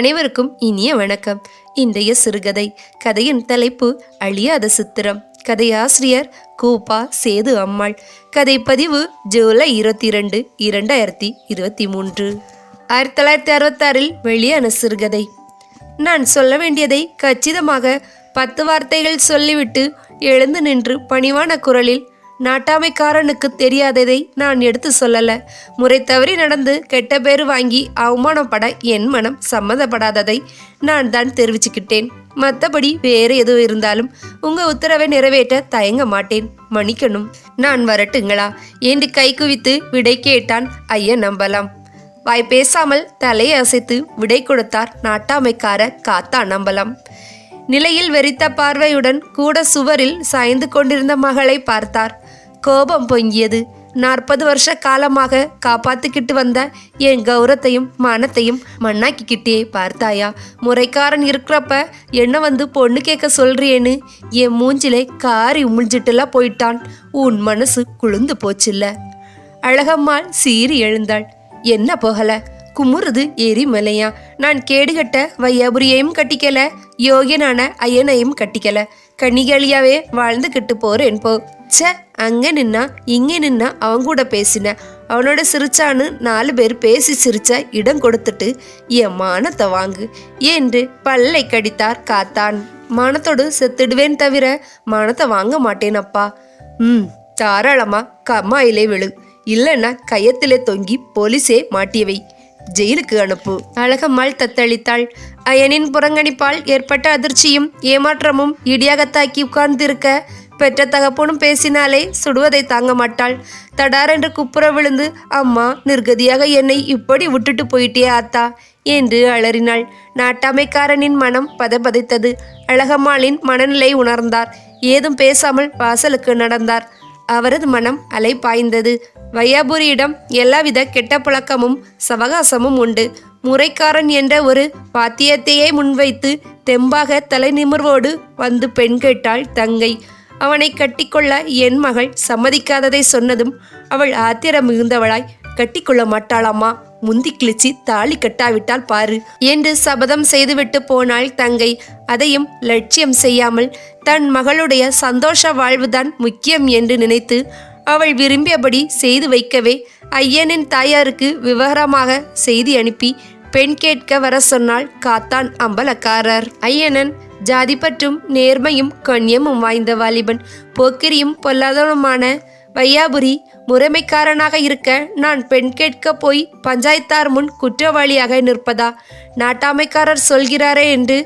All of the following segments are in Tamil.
அனைவருக்கும் இனிய வணக்கம். இன்றைய சிறுகதை கதையின் தலைப்பு அழியாத சித்திரம். கதையாசிரியர் கூப்பா சேது அம்மாள். கதை பதிவு ஜூலை இருபத்தி இரண்டு இரண்டாயிரத்தி இருபத்தி மூன்று. ஆயிரத்தி தொள்ளாயிரத்தி அறுபத்தாறில் வெளியான சிறுகதை. நான் சொல்ல வேண்டியதை கச்சிதமாக பத்து வார்த்தைகள் சொல்லிவிட்டு எழுந்து நின்று பணிவான குரலில் நாட்டாமைக்காரனுக்கு தெரியாததை நான் எடுத்து சொல்லல. முறை தவறி நடந்து கெட்ட பேர் வாங்கி அவமானப்பட என் மனம் சம்மதப்படாததை நான் தான் தெரிவிச்சுக்கிட்டேன். மற்றபடி வேறு எதுவும் இருந்தாலும் உங்க உத்தரவை நிறைவேற்ற தயங்க மாட்டேன். மன்னிக்கணும். நான் வரட்டுங்களா? என்று கை குவித்து விடை கேட்டான் ஐய நம்பலாம். வாய் பேசாமல் தலையை அசைத்து விடை கொடுத்தார் நாட்டாமைக்கார காத்தா நம்பலாம். நிலையில் வெறித்த பார்வையுடன் கூட சுவரில் சாய்ந்து கொண்டிருந்த மகளை பார்த்தார். கோபம் பொங்கியது. நாற்பது வருஷ காலமாக காப்பாத்திக்கிட்டு வந்த என் கௌரத்தையும் மானத்தையும் மண்ணாக்கிக்கிட்டே பார்த்தாயா. முறைக்காரன் இருக்கிறப்ப என்ன வந்து பொண்ணு கேட்க சொல்றியேன்னு என் மூஞ்சிலே காரி உமிழ்ஞ்சிட்டுலாம் போயிட்டான். உன் மனசு குளிர்ந்து போச்சுல்ல. அழகம்மாள் சீறி எழுந்தாள். என்ன போகலை? குமுறுது எரிமலையா? நான் கேடுகட்ட வையாபுரியையும் கட்டிக்கல யோகியனான ஐயனையும் கட்டிக்கல. கன்னிகாளியாவே வாழ்ந்துக்கிட்டு போறேன் போ. ச்சே அங்க நின்னா இங்க நின்னா அவன் கூட பேசின. அவனோட சிரிச்சான்னு நாலு பேர் பேசி சிரிச்ச இடம் கொடுத்துட்டு என் மானத்தை வாங்கு என்று பல்லை கடித்தார் காத்தான். மானத்தோடு செத்துடுவேன் தவிர மானத்தை வாங்க மாட்டேன் அப்பா. ம் தாராளமா கம்மாயிலே விழு. இல்லைன்னா கையத்திலே தொங்கி போலீஸே மாட்டியவை. ஜெயிலுக்கு அனுப்பு. அழகம்மாள் தத்தளித்தாள். அயனின் புறங்கணிப்பால் ஏற்பட்ட அதிர்ச்சியும் ஏமாற்றமும் இடியாகத்தாக்கி உட்கார்ந்திருக்க பெற்ற தகப்பனும் பேசினாலே சுடுவதை தாங்க மாட்டாள். தடாரென்று குப்புற விழுந்து அம்மா நிர்கதியாக என்னை இப்படி விட்டுட்டு போயிட்டே ஆத்தா என்று அலறினாள். நாட்டாமைக்காரனின் மனம் பதபதைத்தது. அழகம்மாளின் மனநிலை உணர்ந்தார். ஏதும் பேசாமல் வாசலுக்கு நடந்தார். அவரது மனம் அலை பாய்ந்தது. வையாபுரியிடம் எல்லாவித கெட்ட பழக்கமும் சவகாசமும் உண்டு. முறைக்காரன் என்ற ஒரு பாத்தியத்தையே முன்வைத்து தெம்பாக தலை நிமிர்வோடு வந்து பெண் கேட்டாள் தங்கை. அவனை கட்டிக்கொள்ள என் மகள் சம்மதிக்காததை சொன்னதும் அவள் ஆத்திரம் மிகுந்தவளாய் கட்டிக்கொள்ள மாட்டாளாமா முந்தி கிழிச்சி தாலி கட்டாவிட்டால் பாரு என்று சபதம் செய்துவிட்டு போனாள் தங்கை. அதையும் லட்சியம் செய்யாமல் தன் மகளுடைய சந்தோஷ வாழ்வுதான் முக்கியம் என்று நினைத்து அவள் விரும்பியபடி செய்து வைக்கவே ஐயனின் தாயாருக்கு விவரமாக செய்தி அனுப்பி பெண் கேட்க வர சொன்னாள் காத்தான் அம்பலக்காரர். ஐயனன் ஜாதி பற்றும் நேர்மையும் கண்ணியமும் வாய்ந்த வாலிபன். போக்கிரியும் பொல்லாதவனுமான வையாபுரி முறைமைக்காரனாக இருக்க நான் பெண் கேட்க போய் பஞ்சாயத்தார் முன் குற்றவாளியாக நிற்பதா? நாட்டாமைக்காரர் சொல்கிறாரே என்று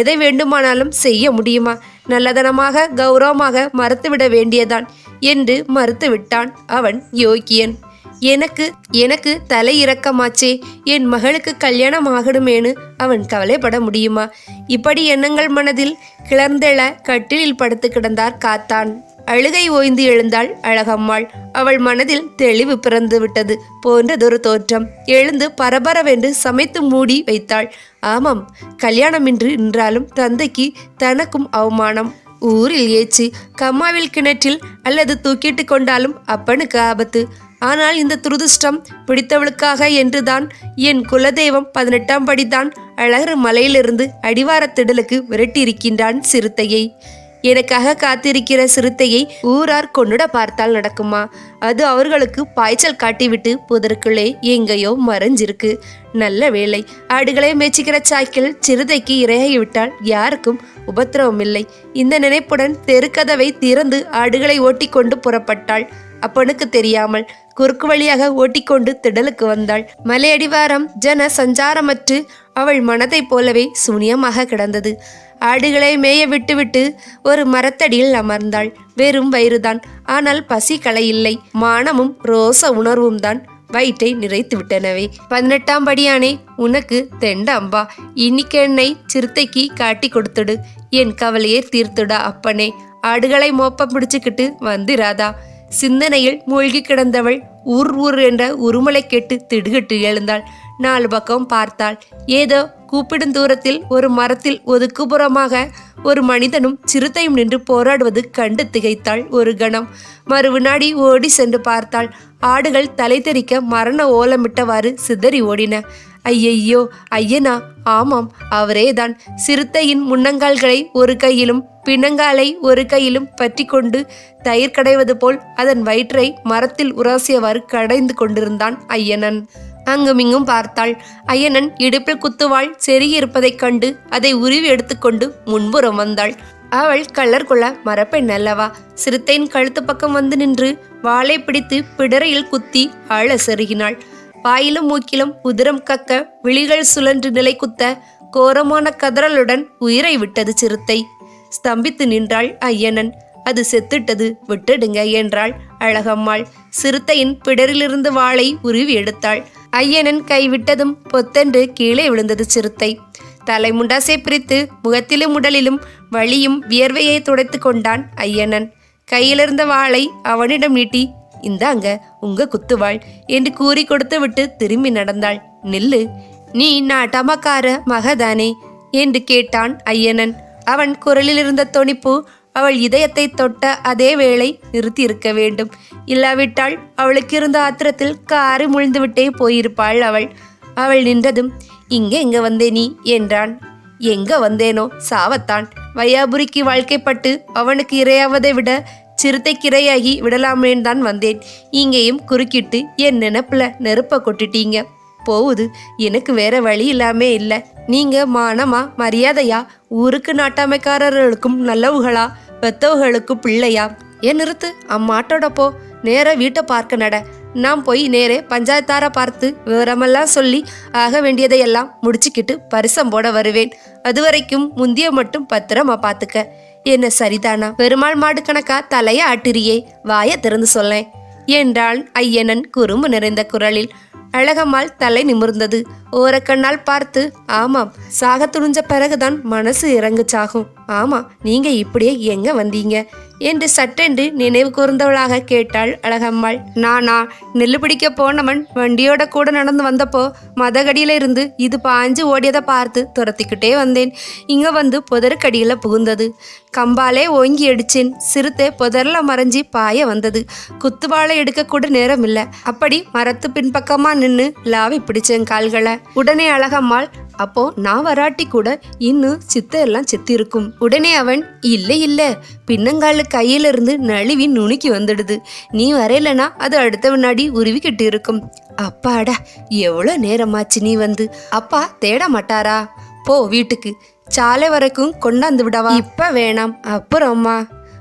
எதை வேண்டுமானாலும் செய்ய முடியுமா? நல்லதனமாக கௌரவமாக மறுத்துவிட வேண்டியதான் என்று மறுத்துவிட்டான் அவன் யோகியன். எனக்கு எனக்கு தலை இறக்கமாச்சே என் மகளுக்கு கல்யாணம் ஆகணுமேனு அவன் கவலைப்பட முடியுமா? இப்படி எண்ணங்கள் மனதில் கிளர்ந்தெழ கட்டிலில் படுத்து கிடந்தார் காத்தான். அழுகை ஓய்ந்து எழுந்தாள் அழகம்மாள். அவள் மனதில் தெளிவு பிறந்து விட்டது போன்றதொரு தோற்றம். எழுந்து பரபரவென்று சமைத்து மூடி வைத்தாள். ஆமாம் கல்யாணமின்றி நின்றாலும் தந்தைக்கு தனக்கும் அவமானம். ஊரில் ஏச்சு கம்மாவில் கிணற்றில் அல்லது தூக்கிட்டு கொண்டாலும் அப்பனுக்கு ஆபத்து. ஆனால் இந்த துருதிஷ்டம் பிடித்தவளுக்காக என்றுதான் என் குலதெய்வம் பதினெட்டாம் படிதான் அழகர் மலையிலிருந்து அடிவாரத்திடலுக்கு விரட்டியிருக்கின்றான் சிறுத்தையை. எனக்காக காத்திருக்கிற சிறுத்தையை ஊரார் கொண்டுட பார்த்தால் நடக்குமா? அது அவர்களுக்கு பாய்ச்சல் காட்டிவிட்டு புதற்குள்ளே எங்கேயோ மறைஞ்சிருக்கு. நல்ல வேலை ஆடுகளை மேய்ச்சிக்கிற சாக்கில் சிறுதைக்கு இரையாகிவிட்டால் யாருக்கும் உபத்திரவம் இல்லை. இந்த நினைப்புடன் தெருக்கதவை திறந்து ஆடுகளை ஓட்டிக்கொண்டு புறப்பட்டாள். அப்பனுக்கு தெரியாமல் குறுக்கு வழியாக ஓட்டிக்கொண்டு திடலுக்கு வந்தாள். மலையடிவாரம் ஜன சஞ்சாரமற்று அவள் மனதைப் போலவே சூனியமாக கிடந்தது. ஆடுகளை மேய விட்டுவிட்டு ஒரு மரத்தடியில் அமர்ந்தாள். வெறும் வயிறுதான். ஆனால் பசி களையில்லை. மானமும் ரோச உணர்வும் தான் வயிற்றை நிறைத்து விட்டனவே. பதினெட்டாம் படியானே உனக்கு தெண்டம்பா இன்னைக்கு என்னை சிறுத்தைக்கு காட்டி கொடுத்துடு. என் கவலையை தீர்த்துடா அப்பனே. ஆடுகளை மோப்பம் பிடிச்சுக்கிட்டு வந்திராதா. சிந்தனையில் மூழ்கி கிடந்தவள் ஊர் ஊர் என்ற உருமலை கேட்டு திடுகிட்டு எழுந்தாள். நாலு பக்கம் பார்த்தாள். ஏதோ கூப்பிடும் தூரத்தில் ஒரு மரத்தில் ஒதுக்குப்புறமாக ஒரு மனிதனும் சிறுத்தையும் நின்று போராடுவது கண்டு திகைத்தாள் ஒரு கணம். மறு வினாடி ஓடி சென்று பார்த்தாள். ஆடுகள் தலை தெறிக்க மரண ஓலமிட்டவாறு சிதறி ஓடின. ஐயையோ ஐயனா ஆமாம் அவரேதான். சிறுத்தையின் முன்னங்கால்களை ஒரு கையிலும் பின்னங்காலை ஒரு கையிலும் பற்றி கொண்டு தயிர் கடைவது போல் அதன் வயிற்றை மரத்தில் உராசியவாறு கடைந்து கொண்டிருந்தான் ஐயனன். அங்குமிங்கும் பார்த்தாள். ஐயனன் இடுப்பில் குத்துவாள் செருகியிருப்பதைக் கண்டு அதை உருவி எடுத்துக்கொண்டு முன்புறம் வந்தாள். அவள் கள்ளர் கொள்ள மரப்பெண் அல்லவா? சிறுத்தையின் கழுத்து பக்கம் வந்து நின்று வாளை பிடித்து பிடரையில் குத்தி ஆழ செருகினாள். வாயிலும் மூக்கிலும் உதிரம் கக்க விழிகள் சுழன்று நிலை குத்த கோரமான கதறலுடன் உயிரை விட்டது சிறுத்தை. ஸ்தம்பித்து நின்றாள் ஐயனன் அது செத்துட்டது விட்டுடுங்க என்றாள் அழகம்மாள். சிறுத்தையின் பிடரிலிருந்து வாளை உருவி எடுத்தாள். ஐயனன் கைவிட்டதும் பொத்தென்று கீழே விழுந்தது சிறுத்தை. தலை முண்டாசை பிரித்து முகத்திலும் உடலிலும் வழியும் வியர்வையை துடைத்து கொண்டான் ஐயனன். கையிலிருந்த வாளை அவனிடம் நீட்டி இந்தாங்க உங்க குத்துவாள் என்று கூறி கொடுத்து விட்டு திரும்பி நடந்தாள். நில்லு நீ நாட்டமக்கார மகதானே என்று கேட்டான் ஐயனன். அவன் குரலில் இருந்த தொனிப்பு அவள் இதயத்தை தொட்ட அதே வேளை நிறுத்தியிருக்க வேண்டும். இல்லாவிட்டால் அவளுக்கு இருந்த ஆத்திரத்தில் காரி முழுந்துவிட்டே போயிருப்பாள் அவள். அவள் நின்றதும் இங்கே எங்க வந்தே நீ? என்றான். எங்க வந்தேனோ? சாவத்தான். வையாபுரிக்கு வாழ்க்கைப்பட்டு அவனுக்கு இரையாவதை விட சிறுத்தைக்கு இரையாகி விடலாமேன்னு தான் வந்தேன். இங்கேயும் குறுக்கிட்டு என் நினப்பில் நெருப்ப கொட்டிட்டீங்க. போகுது. எனக்கு வேற வழி இல்லாமே இல்லை. நீங்க மானமா மரியாதையா ஊருக்கு நாட்டாமைக்காரர்களுக்கும் நல்லவுகளா பெத்தவுகளுக்கு பிள்ளையா? ஏன் நிறுத்து? அம்மாட்டோட போ. நேர வீட்டை பார்க்க நட. நான் போய் நேரே பஞ்சாயத்தார பார்த்து விவரமெல்லாம் சொல்லி ஆக வேண்டியதையெல்லாம் முடிச்சுக்கிட்டு பரிசம் போட வருவேன். அது வரைக்கும் முந்திய மட்டும் பத்திரமா பார்த்துக்க. என்ன சரிதானா? பெருமாள் மாடு கணக்கா தலைய ஆட்டிரியே வாய திறந்து சொல்லேன். என்றான் ஐயனன் குறும்பு நிறைந்த குரலில். அழகம்மாள் தலை நிமிர்ந்தது. ஓரக்கண்ணால் பார்த்து ஆமாம் சாக துணிஞ்ச பிறகுதான் மனசு இறங்கு சாகும் ஆமா நீங்க இப்படியே எங்க வந்தீங்க? என்று சட்டென்று நினைவு கூர்ந்தவளாக கேட்டாள் அழகம்மாள். நானா நெல்லு பிடிக்க போனவன் வண்டியோட கூட நடந்து வந்தப்போ மதகடியில இருந்து இது பாஞ்சு ஓடியதை பார்த்து துரத்திக்கிட்டே வந்தேன். இங்க வந்து புதருக்கடியில புகுந்தது. கம்பாலே ஓங்கி அடிச்சேன். சிறுத்தை புதர்ல மறைஞ்சி பாய வந்தது. குத்துவாளை எடுக்க கூட நேரம் இல்லை அப்படி மரத்து பின்பக்கமா நின்னு லாவி பிடிச்சேன் கால்களை. உடனே அழகம்மாள் அப்போ நான் வராட்டி கூட இன்னும் சித்த எல்லாம் செத்திருக்கும். உடனே அவன் இல்ல இல்ல. பின்னங்கால கையில இருந்து நழுவி நுணுக்கி வந்துடுது. நீ வரையலனா அது அடுத்த வினாடி உருவிக்கிட்டு இருக்கும் அப்பாடா எவ்வளோ நேரமாச்சு நீ வந்து? அப்பா தேட மாட்டாரா? போ வீட்டுக்கு. சாலை வரைக்கும் கொண்டாந்து விடவா? இப்ப வேணாம். அப்புறம்மா.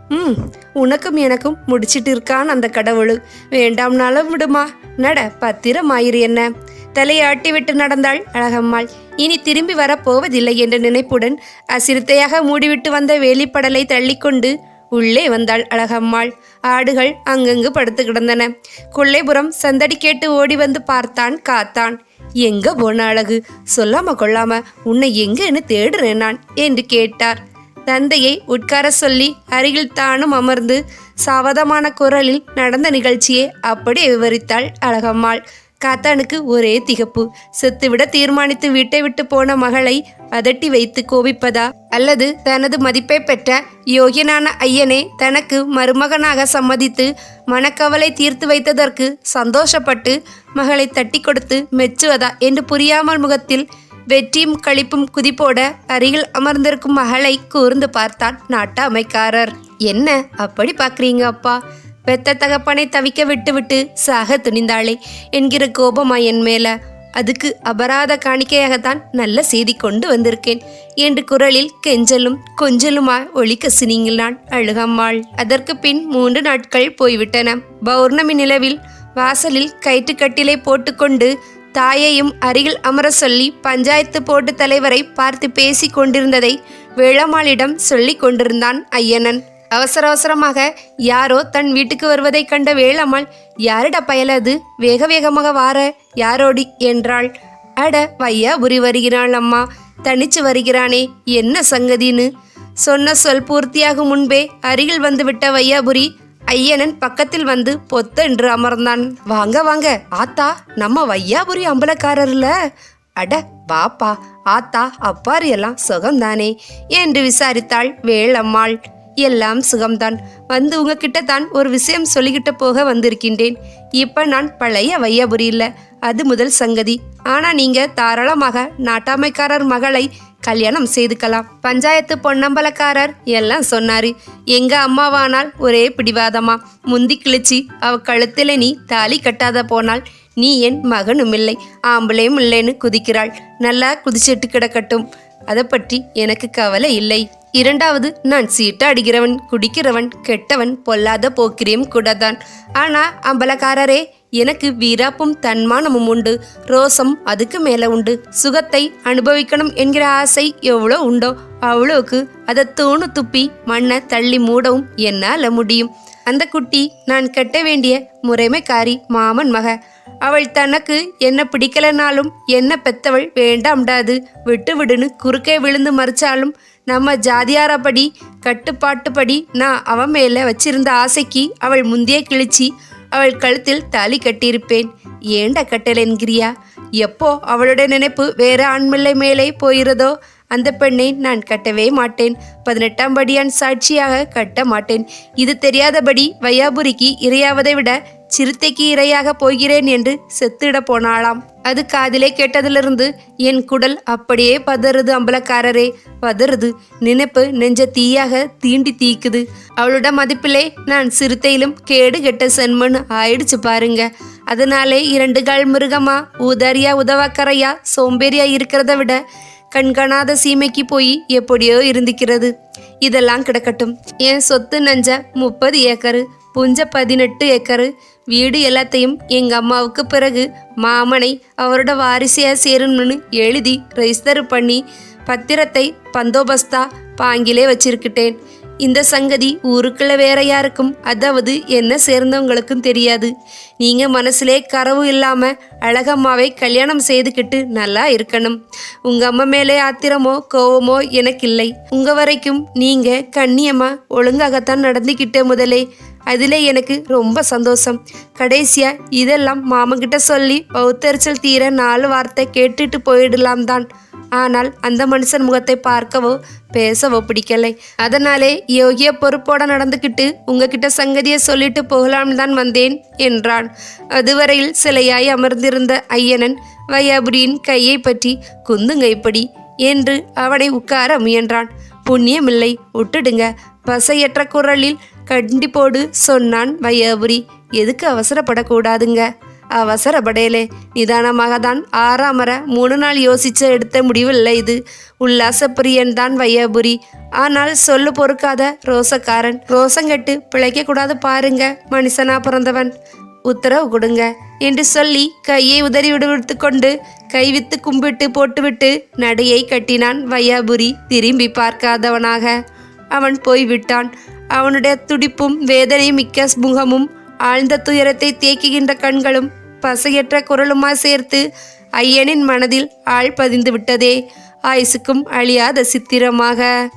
ம் உனக்கும் எனக்கும் முடிச்சிட்டு இருக்கான் அந்த கடவுள். வேண்டாம்னாலும் விடுமா? நட பத்திரமாயிரு என்ன. தலையாட்டி விட்டு நடந்தாள் அழகம்மாள். இனி திரும்பி வரப்போவதில்லை என்ற நினைப்புடன் அசிறுத்தையாக மூடிவிட்டு வந்த வேலிப்படலை தள்ளிக்கொண்டு உள்ளே வந்தாள் அழகம்மாள். ஆடுகள் அங்கங்கு படுத்து கிடந்தன. கொள்ளைபுறம் சந்தடி கேட்டு ஓடி வந்து பார்த்தான் காத்தான். எங்க போன அழகு? சொல்லாம கொள்ளாம உன்னை எங்கன்னு தேடுறேன் நான் என்று கேட்டார். தந்தையை உட்கார சொல்லி அருகில் தானும் அமர்ந்து சாவதமான குரலில் நடந்த நிகழ்ச்சியை அப்படியே விவரித்தாள் அழகம்மாள். காத்தானுக்கு ஒரே திகப்பு. செத்துவிட தீர்மானித்து வீட்டை விட்டு போன மகளை அதட்டி வைத்து கோபிப்பதா? அல்லது தனது மதிப்பை பெற்ற யோகியனான ஐயனே தனக்கு மருமகனாக சம்மதித்து மனக்கவலை தீர்த்து வைத்ததற்கு சந்தோஷப்பட்டு மகளை தட்டி கொடுத்து மெச்சுவதா? என்று புரியாமல் முகத்தில் வெற்றியும் களிப்பும் குதிப்போட அருகில் அமர்ந்திருக்கும் மகளை கூர்ந்து பார்த்தான் நாட்டு அமைக்காரர் என்ன? அப்படி பார்க்குறீங்க அப்பா. பெத்த தகப்பனை தவிக்க விட்டுவிட்டு சாக துணிந்தாளே என்கிற கோபமா என் மேல. அதுக்கு அபராத காணிக்கையாகத்தான் நல்ல செய்தி கொண்டு வந்திருக்கேன் என்று குரலில் கெஞ்சலும் கொஞ்சலுமாய் ஒளிக்க சினிங்கினான் அழுகம்மாள். அதற்கு பின் மூன்று நாட்கள் போய்விட்டன. பௌர்ணமி நிலவில் வாசலில் கயிற்றுக்கட்டிலை போட்டுக்கொண்டு தாயையும் அருகில் அமர சொல்லி பஞ்சாயத்து போட்டு தலைவரை பார்த்து பேசி கொண்டிருந்ததை வேளம்மாளிடம் சொல்லி கொண்டிருந்தான் ஐயனன். அவசர அவசரமாக யாரோ தன் வீட்டுக்கு வருவதைக் கண்ட வேளம்மாள் யாரிட பயலது வேக வேகமாக வார யாரோடி? என்றாள். அட வையாபுரி வருகிறாள் அம்மா. தனிச்சு வருகிறானே என்ன சங்கதின்னு? சொன்ன சொல் பூர்த்தியாகும் முன்பே அருகில் வந்துவிட்ட வையாபுரி ஐயனன் பக்கத்தில் வந்து பொத்தென்று அமர்ந்தான். வாங்க வாங்க. ஆத்தா நம்ம வையாபுரி அம்பலக்காரர்ல. அட பாப்பா ஆத்தா அப்பாரு எல்லாம் சுகம்தானே? என்று விசாரித்தாள் வேளம்மாள் எல்லாம் சுகம்தான். வந்து உங்ககிட்ட தான் ஒரு விஷயம் சொல்லிக்கிட்டு போக வந்திருக்கின்றேன். இப்ப நான் பழைய வையாபுரி இல்லை அது முதல் சங்கதி. ஆனா நீங்க தாராளமாக நாட்டாமைக்காரர் மகளை கல்யாணம் செய்துக்கலாம். பஞ்சாயத்து பொன்னம்பலக்காரர் எல்லாம் சொன்னாரு. எங்க அம்மாவானால் ஒரே பிடிவாதமா. முந்தி கிழிச்சி அவ கழுத்துல நீ தாலி கட்டாத போனால் நீ என் மகனும் இல்லை. ஆம்பளையும் இல்லைன்னு குதிக்கிறாள். நல்லா குதிச்சிட்டு கிடக்கட்டும். அதை பற்றி எனக்கு கவலை இல்லை. இரண்டாவது நான் சீட்டை அடிக்கிறவன் குடிக்கிறவன் கெட்டவன் பொல்லாத போக்கிரியும் கூடதான் ஆனா அம்பலக்காரரே எனக்கு வீராப்பும் தன்மானமும் உண்டு. ரோசம் அதுக்கு மேல உண்டு. சுகத்தை அனுபவிக்கணும் என்கிற ஆசை எவ்வளோ உண்டோ அவ்வளோக்கு அதை தூணு துப்பி மண்ணை தள்ளி மூடவும் என்னால முடியும். அந்த குட்டி நான் கட்ட வேண்டிய முறைமைக்காரி மாமன் மக. அவள் தனக்கு என்ன பிடிக்கலனாலும் என்ன பெத்தவள் வேண்டாம்டாது. விட்டு விடுன்னு குறுக்கே விழுந்து மறிச்சாலும் நம்ம ஜாதியாரப்படி கட்டுப்பாட்டுப்படி நான் அவன் மேல வச்சிருந்த ஆசைக்கு அவள் முந்தைய கிழிச்சி அவள் கழுத்தில் தாலி கட்டியிருப்பேன். ஏண்ட கட்டல் என்கிறியா? எப்போ அவளுடைய நினைப்பு வேற ஆண்மில்லை மேலே போகிறதோ? அந்த பெண்ணை நான் கட்டவே மாட்டேன். பதினெட்டாம் படியான் சாட்சியாக கட்ட மாட்டேன். இது தெரியாதபடி வையாபுரிக்கு இரையாவதை விட சிறுத்தைக்கு இரையாக போகிறேன் என்று செத்திட போனாளாம். அது காதிலே கேட்டதிலிருந்து என் குடல் அப்படியே பதறுது அம்பலக்காரரே. பதறுது. நினைப்பு நெஞ்ச தீயாக தீண்டி தீக்குது. அவளோட மதிப்பிலே நான் சிறுத்தையிலும் கேடு கெட்ட சென்மன் ஆயிடுச்சு பாருங்க. அதனாலே இரண்டு கால் மிருகமா ஊதாரியா உதவாக்கரையா சோம்பேறியா இருக்கிறத விட கண்காணாத சீமைக்கு போய் எப்படியோ இருந்திருக்கிறது இதெல்லாம் கிடக்கட்டும். என் சொத்து நஞ்ச முப்பது ஏக்கரு புஞ்ச பதினெட்டு ஏக்கரு வீடு எல்லாத்தையும் எங்க அம்மாவுக்கு பிறகு மாமனை அவரோட வாரிசையா சேரணும்னு எழுதி ரெஜிஸ்டர் பண்ணி பத்திரத்தை பந்தோபஸ்தா பாங்கிலே வச்சிருக்கிட்டேன். இந்த சங்கதி ஊருக்குள்ள வேற யாருக்கும் அதாவது என்ன சேர்ந்தவங்களுக்கும் தெரியாது. நீங்க மனசுலே கரவு இல்லாம அழகம்மாவை கல்யாணம் செய்துக்கிட்டு நல்லா இருக்கணும். உங்க அம்மா மேலே ஆத்திரமோ கோவமோ எனக்கு இல்லை. உங்க வரைக்கும் நீங்க கண்ணியமா ஒழுங்காகத்தான் நடந்துக்கிட்டே முதலே. அதிலே எனக்கு ரொம்ப சந்தோஷம். கடைசியாக இதெல்லாம் மாமங்கிட்ட சொல்லி பௌத்தரிச்சல் தீர நாலு வார்த்தை கேட்டுட்டு போயிடலாம் தான் ஆனால் அந்த மனுஷன் முகத்தை பார்க்கவோ பேசவோ பிடிக்கலை. அதனாலே யோகிய பொறுப்போட நடந்துக்கிட்டு உங்ககிட்ட சங்கதியை சொல்லிட்டு போகலாம் தான் வந்தேன் என்றான். அதுவரையில் சிலையாய் அமர்ந்திருந்த ஐயனன் வையாபுரியின் கையை பற்றி குந்துங்க இப்படி என்று அவனை உட்கார முயன்றான். புண்ணியமில்லை விட்டுடுங்க. பசையற்ற குரலில் கண்டிப்போடு சொன்னான் வையாபுரி. எதுக்கு அவசரப்படக்கூடாதுங்க? அவசரப்படையலே நிதானமாக தான் ஆறாமற மூணு நாள் யோசிச்சு எடுத்த முடிவில்ல இது. உல்லாசப்பிரியன் தான் வையாபுரி. ஆனால் சொல்லு பொறுக்காத ரோசக்காரன். ரோசங்கட்டு பிழைக்கக்கூடாது பாருங்க மனுஷனா பிறந்தவன். உத்தரவு கொடுங்க என்று சொல்லி கையை உதறி விடுவித்து கொண்டு கைவித்து கும்பிட்டு போட்டுவிட்டு நடையை கட்டினான் வையாபுரி. திரும்பி பார்க்காதவனாக அவன் போய்விட்டான். அவனுடைய துடிப்பும் வேதனை மிக்க முகமும் ஆழ்ந்த துயரத்தை தேக்குகின்ற கண்களும் பசையற்ற குரலுமாய் சேர்த்து ஐயனின் மனதில் ஆள் பதிந்து விட்டதே ஆயுசுக்கும் அழியாத சித்திரமாக.